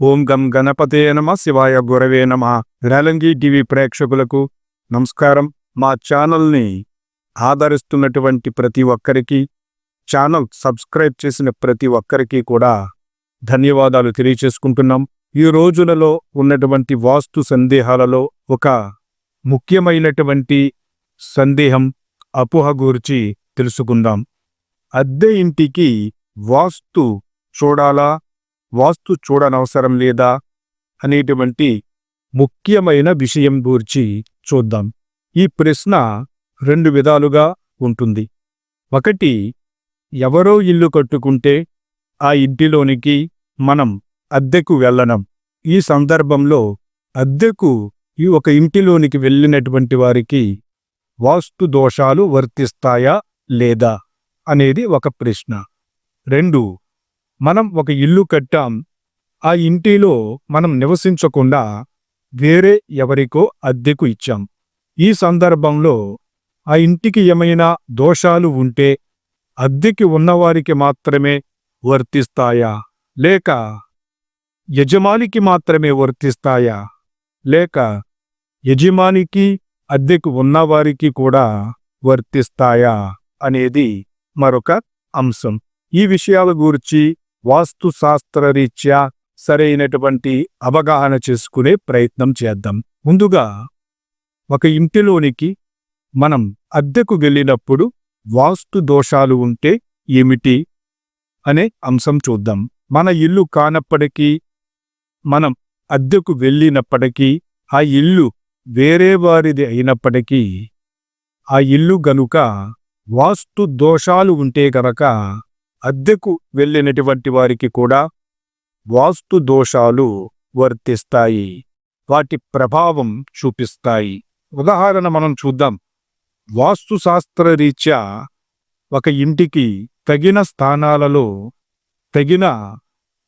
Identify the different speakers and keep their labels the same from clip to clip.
Speaker 1: ఓం గం గణపతే నమ శివాయ గురవే నమ. రేలంగి టీవీ ప్రేక్షకులకు నమస్కారం. మా ఛానల్ని ఆదరిస్తున్నటువంటి ప్రతి ఒక్కరికి ఛానల్ సబ్స్క్రైబ్ చేసిన ప్రతి ఒక్కరికి కూడా ధన్యవాదాలు తెలియచేసుకుంటున్నాం. ఈ రోజులలో ఉన్నటువంటి వాస్తు సందేహాలలో ఒక ముఖ్యమైనటువంటి సందేహం అపోహ గురించి తెలుసుకుందాం. అద్దె ఇంటికి వాస్తు చూడాలా? వాస్తు చూడనవసరం లేదా అనేటువంటి ముఖ్యమైన విషయం గూర్చి చూద్దాం. ఈ ప్రశ్న రెండు విధాలుగా ఉంటుంది. ఒకటి ఎవరో ఇల్లు కట్టుకుంటే ఆ ఇంటిలోనికి మనం అద్దెకు వెళ్ళనం. ఈ సందర్భంలో అద్దెకు ఈ ఒక ఇంటిలోనికి వెళ్ళినటువంటి వారికి వాస్తు దోషాలు వర్తిస్తాయా లేదా అనేది ఒక ప్రశ్న. రెండు మనం ఒక ఇల్లు కట్టాం ఆ ఇంటిలో మనం నివసించకుండా వేరే ఎవరికో అద్దెకు ఇచ్చాం. ఈ సందర్భంలో ఆ ఇంటికి ఏమైనా దోషాలు ఉంటే అద్దెకి ఉన్నవారికి మాత్రమే వర్తిస్తాయా? లేక యజమానికి మాత్రమే వర్తిస్తాయా? లేక యజమానికి అద్దెకు ఉన్నవారికి కూడా వర్తిస్తాయా? అనేది మరొక అంశం. ఈ విషయాల గురించి వాస్తుశాస్త్రరీత్యా సరైనటువంటి అవగాహన చేసుకునే ప్రయత్నం చేద్దాం. ముందుగా ఒక ఇంటిలోనికి మనం అద్దెకు వెళ్ళినప్పుడు వాస్తు దోషాలు ఉంటే ఏమిటి అనే అంశం చూద్దాం. మన ఇల్లు కానప్పటికీ మనం అద్దెకు వెళ్ళినప్పటికీ ఆ ఇల్లు వేరే వారిది అయినప్పటికీ ఆ ఇల్లు గనుక వాస్తు దోషాలు ఉంటే గనక అద్దెకు వెళ్ళినటువంటి వారికి కూడా వాస్తు దోషాలు వర్తిస్తాయి. వాటి ప్రభావం చూపిస్తాయి. ఉదాహరణ మనం చూద్దాం. వాస్తు శాస్త్రరీత్యా ఒక ఇంటికి తగిన స్థానాలలో తగిన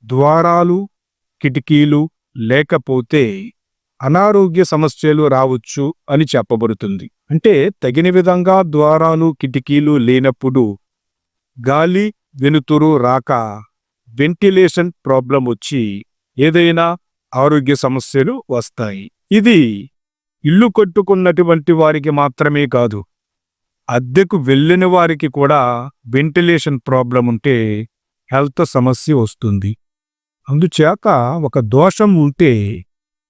Speaker 1: ద్వారాలు కిటికీలు లేకపోతే అనారోగ్య సమస్యలు రావచ్చు అని చెప్పబడుతుంది. అంటే తగిన విధంగా ద్వారాలు కిటికీలు లేనప్పుడు గాలి వెనుతురు రాక వెంటిలేషన్ ప్రాబ్లం వచ్చి ఏదైనా ఆరోగ్య సమస్యలు వస్తాయి. ఇది ఇల్లు కట్టుకున్నటువంటి వారికి మాత్రమే కాదు అద్దెకు వెళ్ళిన వారికి కూడా వెంటిలేషన్ ప్రాబ్లం ఉంటే హెల్త్ సమస్య వస్తుంది. అందుచేత ఒక దోషం ఉంటే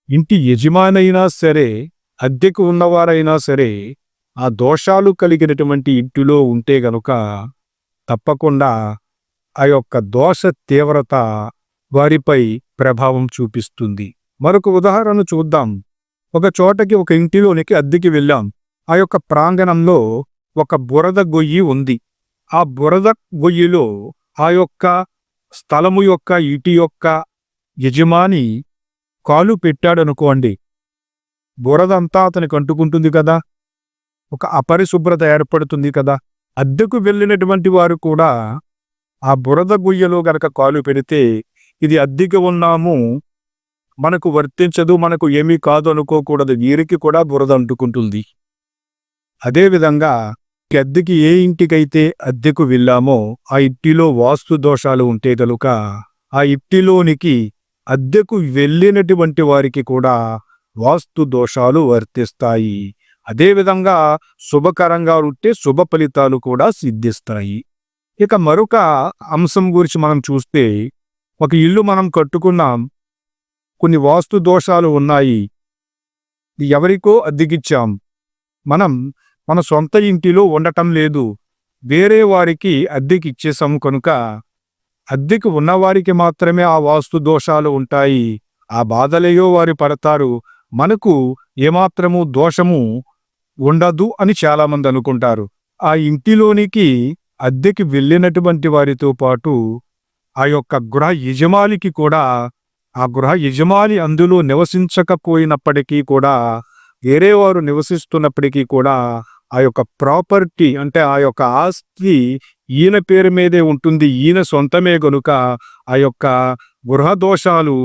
Speaker 1: ఇంటి యజమానైనా సరే అద్దెకు ఉన్నవారైనా సరే ఆ దోషాలు కలిగినటువంటి ఇంటిలో ఉంటే గనుక తప్పకుండా ఆ యొక్క దోష తీవ్రత వారిపై ప్రభావం చూపిస్తుంది. మరొక ఉదాహరణ చూద్దాం. ఒక చోటకి ఒక ఇంటిలోనికి అద్దెకి వెళ్ళాం. ఆ యొక్క ప్రాంగణంలో ఒక బురద గొయ్యి ఉంది. ఆ బురద గొయ్యిలో ఆ యొక్క స్థలము యొక్క ఇటి యొక్క యజమాని కాలు పెట్టాడనుకోండి. బురదంతా అతనికి అంటుకుంటుంది కదా. ఒక అపరిశుభ్రత ఏర్పడుతుంది కదా. అద్దెకు వెళ్ళినటువంటి వారు కూడా ఆ బురద గుయ్యలో గనక కాలు పెడితే ఇది అద్దెకి ఉన్నాము మనకు వర్తించదు మనకు ఏమీ కాదు అనుకోకూడదు వీరికి కూడా బురద అంటుకుంటుంది. అదేవిధంగా అద్దెకి ఏ ఇంటికైతే అద్దెకు వెళ్ళామో ఆ ఇంటిలో వాస్తు దోషాలు ఉంటే గనుక ఆ ఇంటిలోనికి అద్దెకు వెళ్ళినటువంటి వారికి కూడా వాస్తు దోషాలు వర్తిస్తాయి. అదేవిధంగా శుభకరంగా ఉంటే శుభ ఫలితాలు కూడా సిద్ధిస్తాయి. ఇక మరొక అంశం గురించి మనం చూస్తే ఒక ఇల్లు మనం కట్టుకున్నాం. కొన్ని వాస్తు దోషాలు ఉన్నాయి. ఎవరికో అద్దెకిచ్చాం. మనం మన సొంత ఇంటిలో ఉండటం లేదు. వేరే వారికి అద్దెకి ఇచ్చేసాం కనుక అద్దెకు ఉన్నవారికి మాత్రమే ఆ వాస్తు దోషాలు ఉంటాయి. ఆ బాధలయో వారు పడతారు. మనకు ఏమాత్రము దోషము ఉండదు అని చాలామంది అనుకుంటారు. ఆ ఇంటిలోనికి అద్దెకి వెళ్ళినటువంటి వారితో పాటు ఆ యొక్క గృహ యజమానికి కూడా ఆ గృహ యజమాని అందులో నివసించకపోయినప్పటికీ కూడా వేరే వారు నివసిస్తున్నప్పటికీ కూడా ఆ యొక్క ప్రాపర్టీ అంటే ఆ యొక్క ఆస్తి ఈయన పేరు మీదే ఉంటుంది ఈయన సొంతమే గనుక ఆ యొక్క గృహ దోషాలు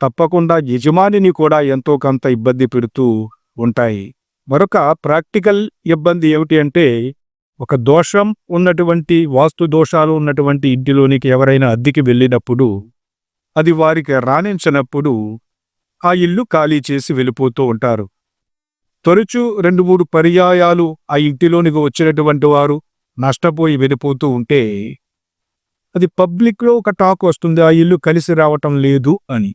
Speaker 1: తప్పకుండా యజమానిని కూడా ఎంతో కొంత ఇబ్బంది పెడుతూ ఉంటాయి. మరొక ప్రాక్టికల్ ఇబ్బంది ఏమిటి అంటే ఒక దోషం ఉన్నటువంటి వాస్తు దోషాలు ఉన్నటువంటి ఇంటిలోనికి ఎవరైనా అద్దెకి వెళ్ళినప్పుడు అది వారికి రాణించినప్పుడు ఆ ఇల్లు ఖాళీ చేసి వెళ్ళిపోతూ ఉంటారు. తరచూ రెండు మూడు పర్యాయాలు ఆ ఇంటిలోనికి వచ్చినటువంటి వారు నష్టపోయి వెళ్ళిపోతూ ఉంటే అది పబ్లిక్లో ఒక టాక్ వస్తుంది ఆ ఇల్లు కలిసి రావటం లేదు అని.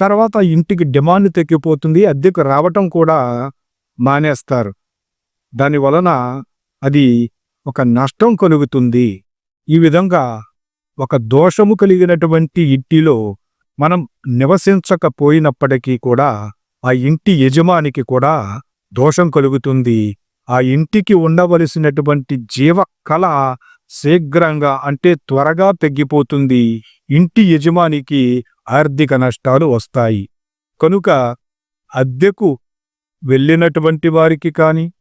Speaker 1: తర్వాత ఇంటికి డిమాండ్ తగ్గిపోతుంది అద్దెకు రావటం కూడా మానేస్తారు. దాని వలన అది ఒక నష్టం కలుగుతుంది. ఈ విధంగా ఒక దోషము కలిగినటువంటి ఇంటిలో మనం నివసించకపోయినప్పటికీ కూడా ఆ ఇంటి యజమానికి కూడా దోషం కలుగుతుంది. ఆ ఇంటికి ఉండవలసినటువంటి జీవ కళ శీఘ్రంగా అంటే త్వరగా తగ్గిపోతుంది. ఇంటి యజమానికి ఆర్థిక నష్టాలు వస్తాయి. కనుక అద్దెకు వెళ్ళినటువంటి వారికి కాని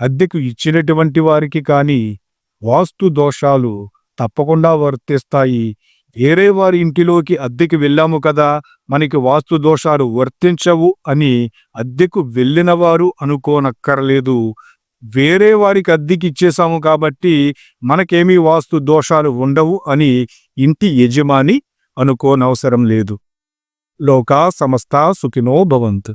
Speaker 1: అద్దెకు ఇచ్చినటువంటి వారికి కాని వాస్తు దోషాలు తప్పకుండా వర్తిస్తాయి. వేరే వారి ఇంటిలోకి అద్దెకి వెళ్ళాము కదా మనకి వాస్తు దోషాలు వర్తించవు అని అద్దెకు వెళ్ళినవారు అనుకోనక్కర్లేదు. వేరే వారికి అద్దెకి ఇచ్చేశాము కాబట్టి మనకేమీ వాస్తు దోషాలు ఉండవు అని ఇంటి యజమాని అనుకోనవసరం లేదు. లోకా సమస్త సుఖినో భవంతు.